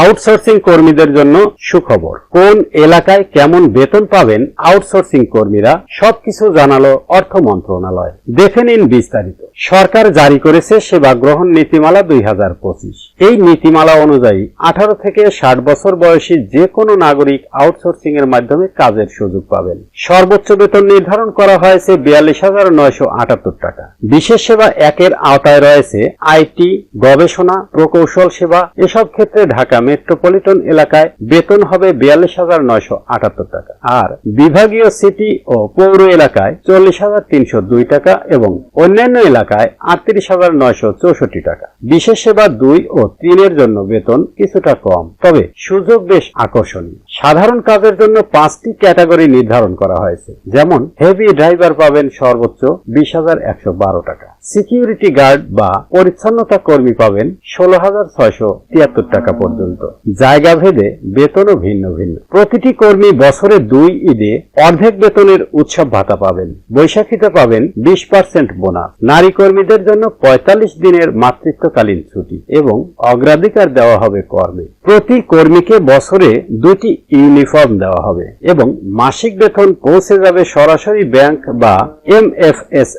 Outsourcing কর্মীদের জন্য সুখবর। কোন এলাকায় কেমন বেতন পাবেন আউটসোর্সিং কর্মীরা সবকিছু জানালো অর্থ মন্ত্রণালয়। দেখে নিন বিস্তারিত। সরকার জারি করেছে সেবা গ্রহণ নীতিমালা দুই হাজার পঁচিশ। এই নীতিমালা অনুযায়ী আঠারো থেকে ষাট বছর বয়সী যে কোনো নাগরিক আউটসোর্সিং এর মাধ্যমে কাজের সুযোগ পাবেন। সর্বোচ্চ বেতন নির্ধারণ করা হয়েছে বিয়াল্লিশ হাজার নয়শো আটাত্তর টাকা। বিশেষ সেবা একের আওতায় রয়েছে আইটি, গবেষণা, প্রকৌশল সেবা, এসব ক্ষেত্রে ঢাকা মেট্রোপলিটন এলাকায় বেতন হবে বিয়াল্লিশ হাজার নয়শো আটাত্তর টাকা। আর বিভাগীয় সিটি ও পৌর এলাকায় চল্লিশ হাজার তিনশো দুই টাকা এবং অন্যান্য এলাকায় আটত্রিশ হাজার নয়শো চৌষট্টি টাকা। বিশেষ সেবা দুই ও তিনের জন্য বেতন কিছুটা কম, তবে সুযোগ বেশ আকর্ষণীয়। সাধারণ কাজের জন্য পাঁচটি ক্যাটাগরি নির্ধারণ করা হয়েছে, যেমন হেভি ড্রাইভার পাবেন সর্বোচ্চ বিশ হাজার একশো বারো টাকা। সিকিউরিটি গার্ড বা পরিচ্ছন্নতা কর্মী পাবেন ষোলো হাজার ছয়শো তিয়াত্তর টাকা পর্যন্ত। জায়গা ভেদে বেতনও ভিন্ন ভিন্ন। প্রতিটি কর্মী বছরে দুই ঈদে অর্ধেক বেতনের উৎসব ভাতা পাবেন। বৈশাখীতে পাবেন বিশ পার্সেন্ট বোনাস। নারী কর্মীদের জন্য পঁয়তাল্লিশ দিনের মাতৃত্বকালীন ছুটি এবং অগ্রাধিকার দেওয়া হবে কর্মে। প্রতি কর্মীকে বছরে দুটি ইউনিফর্ম দেওয়া হবে এবং মাসিক বেতন পৌঁছে যাবে সরাসরি ব্যাংক বা এম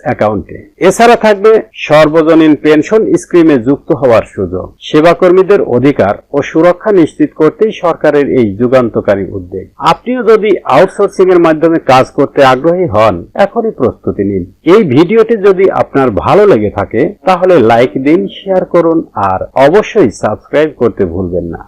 অ্যাকাউন্টে। এছাড়া থাকবে সর্বজনীন পেনশন স্কিমে যুক্ত হওয়ার সুযোগ। সেবাকর্মীদের অধিকার ও সুরক্ষা নিশ্চিত করতেই সরকারের এই যুগান্তকারী উদ্যোগ। আপনিও যদি আউটসোর্সিং এর মাধ্যমে কাজ করতে আগ্রহী হন, এখনই প্রস্তুতি নিন। এই ভিডিওটি যদি আপনার ভালো লেগে থাকে, তাহলে লাইক দিন শেয়ার করুন, আর অবশ্যই সাবস্ক্রাইব করতে ভুলবেন না।